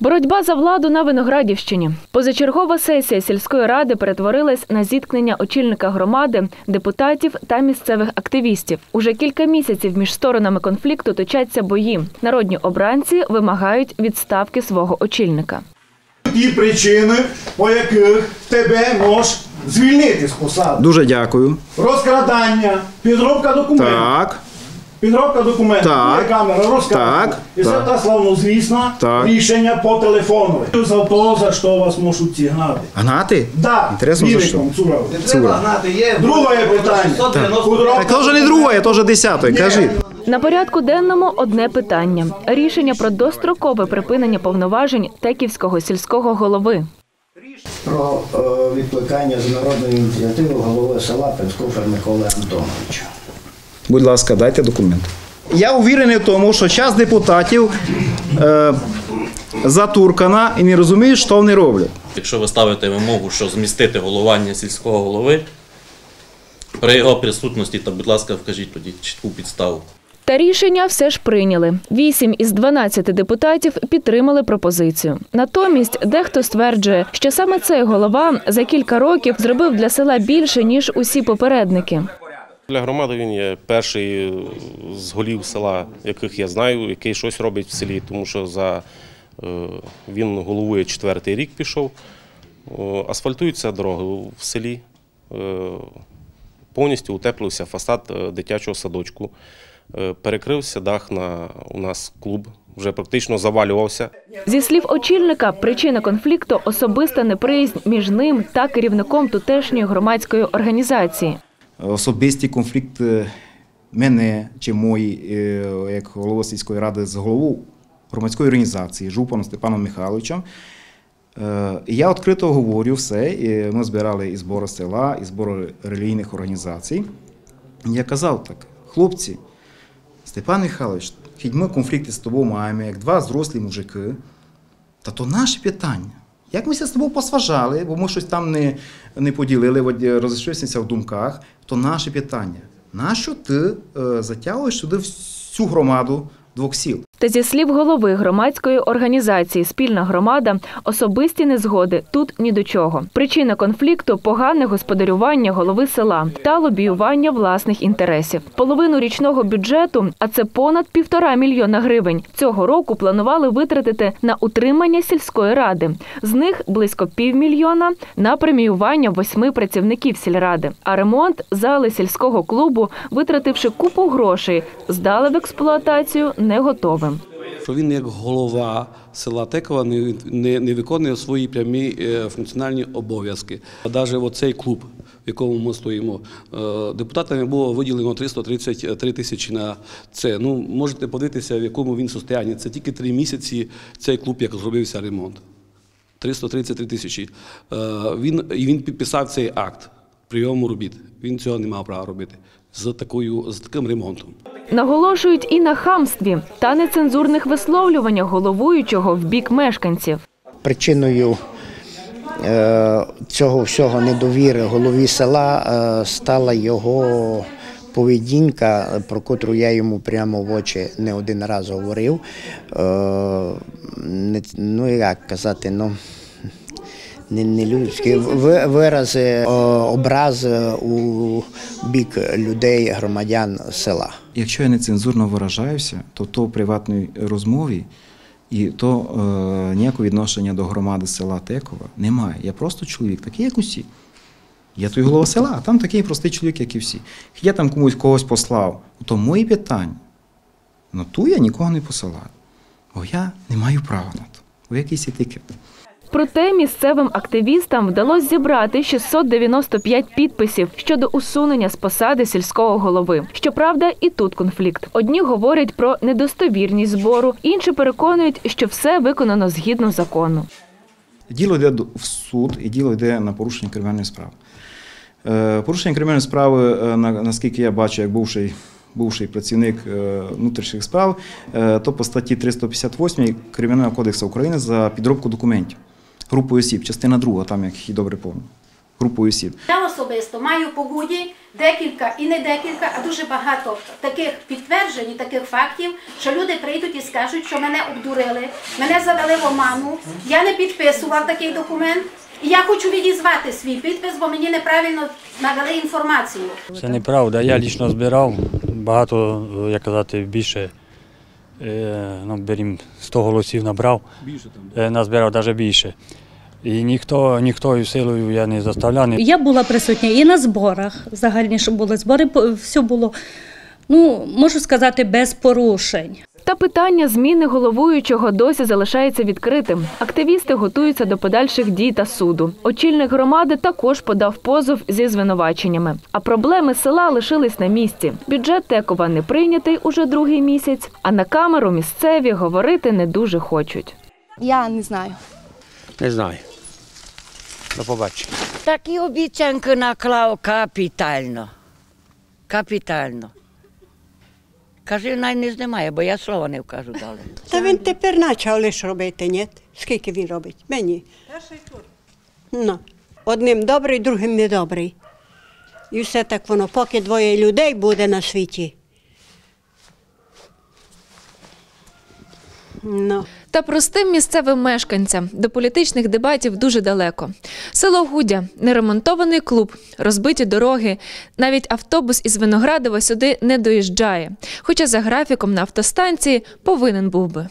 Боротьба за владу на Виноградівщині. Позачергова сесія сільської ради перетворилась на зіткнення очільника громади, депутатів та місцевих активістів. Уже кілька місяців між сторонами конфлікту точаться бої. Народні обранці вимагають відставки свого очільника. Ті причини, по яких тебе мож звільнити з посади. Дуже дякую. Розкрадання, підробка документів. Так, Підробка документів, Так. є камера, розкрадання. Так. І це Так. та славнозвісна Так. рішення по телефону. За то, за що вас можуть ці гнати. гнати? Да, Інтересно, за що? Вінником, Цурова. Треба гнати є. Друге питання. Підробка Так то вже не друге, то вже десяте, кажи. На порядку денному одне питання: рішення про дострокове припинення повноважень Теківського сільського голови. про е, відкликання з народної ініціативи голови села Пенскофер Миколи Антоновича. Будь ласка, дайте документ. Я уверений в тому, що час депутатів е, затуркана і не розуміють, що вони роблять. Якщо ви ставите вимогу, що змістити головування сільського голови, при його присутності, то, будь ласка, вкажіть тоді чітку підставу. Та рішення все ж прийняли. Вісім із 12 депутатів підтримали пропозицію. Натомість дехто стверджує, що саме цей голова за кілька років зробив для села більше ніж усі попередники. Для громади він є перший з голів села, яких я знаю, який щось робить в селі, тому що за, е, він головує четвертий рік пішов. Асфальтуються дороги в селі, е, повністю утеплився фасад е, дитячого садочку, перекрився дах на у нас клуб, вже практично завалювався. Зі слів очільника, причина конфлікту особиста неприязнь між ним та керівником тутешньої громадської організації. Особистий конфлікт е, мене чи мої, е, як голова сільської ради, з головою громадської організації Жупаном Степаном Михайловичем. Е, Я відкрито говорю все. і Ми збирали і збори села, і збори релігійних організацій. Я казав так, хлопці, Степан Михайлович, хіть ми конфлікти з тобою маємо, як два зрослі мужики, та то наше питання. Як ми з тобою посважали, бо ми щось там не, не поділили, е, розійшлися в думках, то наше питання. Нащо ти е, затягуєш сюди всю громаду двох сіл? Та зі слів голови громадської організації Спільна громада особисті незгоди тут ні до чого. Причина конфлікту погане господарювання голови села та лобіювання власних інтересів. Половину річного бюджету, а це понад півтора мільйона гривень. Цього року планували витратити на утримання сільської ради. З них близько півмільйона на преміювання восьми працівників сільради. А ремонт зали сільського клубу, витративши купу грошей, здали в експлуатацію не готовим. що він як голова села Текова не, не, не виконує свої прямі е, функціональні обов'язки. А навіть оцей клуб, в якому ми стоїмо, е, депутатами було виділено 333 тисячі на це. Ну, можете подивитися, в якому він состоянні. Це тільки три місяці цей клуб, як зробився ремонт. 333 тисячі. Е, Він, і він підписав цей акт прийому робіт. Він цього не мав права робити з, такою, з таким ремонтом. Наголошують і на хамстві та нецензурних висловлюваннях головуючого в бік мешканців. Причиною е, цього всього недовіри голові села е, стала його поведінка, про котру я йому прямо в очі не один раз говорив. Е, ну як казати, ну. Не, не людські вирази, е, образи у бік людей, громадян села. Якщо я нецензурно виражаюся, то то в приватній розмові і то е, ніякого відношення до громади села Текова немає. Я просто чоловік, такий, як усі. Я той голова села, а там такий простий чоловік, як і всі. Я там комусь когось послав, то мої питання. Ну ту я нікого не посилаю. Бо я не маю права на то. Бо якийсь етикет. Проте місцевим активістам вдалося зібрати 695 підписів щодо усунення з посади сільського голови. Щоправда, і тут конфлікт. Одні говорять про недостовірність збору, інші переконують, що все виконано згідно закону. Діло йде в суд і діло йде на порушення кримінальної справи. Е, Порушення кримінальної справи, е, на- наскільки я бачу, як бувший, бувший працівник е, внутрішніх справ, то по статті 358 Кримінального кодексу України за підробку документів. Групою осіб, частина друга, там як їх добре помню. групою осіб. Я особисто маю по Гуді декілька і не декілька, а дуже багато таких підтверджень, і таких фактів, що люди прийдуть і скажуть, що мене обдурили, мене завели в оману, я не підписував такий документ. І я хочу відізвати свій підпис, бо мені неправильно навели інформацію. Це неправда. Я лічно збирав багато, як казати, більше. Е, Ну, берім 100 голосів набрав, Більше там. е, назбирав навіть більше. І ніхто, ніхто силою я не заставляв. Я була присутня і на зборах, Взагалі що були збори, все було, ну, можу сказати, без порушень. Та питання зміни головуючого досі залишається відкритим. Активісти готуються до подальших дій та суду. Очільник громади також подав позов зі звинуваченнями. А проблеми села лишились на місці. Бюджет Текова не прийнятий уже другий місяць, а на камеру місцеві говорити не дуже хочуть. Я не знаю. Не знаю. До побачення. Такі обіцянки наклав капітально. Капітально. Кажи, най не знімає, бо я слова не вкажу далі. Та він тепер почав лише робити, ні? Скільки він робить? Мені. Перший тур. Ну. Одним добрий, другим недобрий. І все так воно, поки двоє людей буде на світі. Ну. Та простим місцевим мешканцям до політичних дебатів дуже далеко. Село Гудя, неремонтований клуб, розбиті дороги. Навіть автобус із Виноградова сюди не доїжджає. Хоча за графіком на автостанції повинен був би.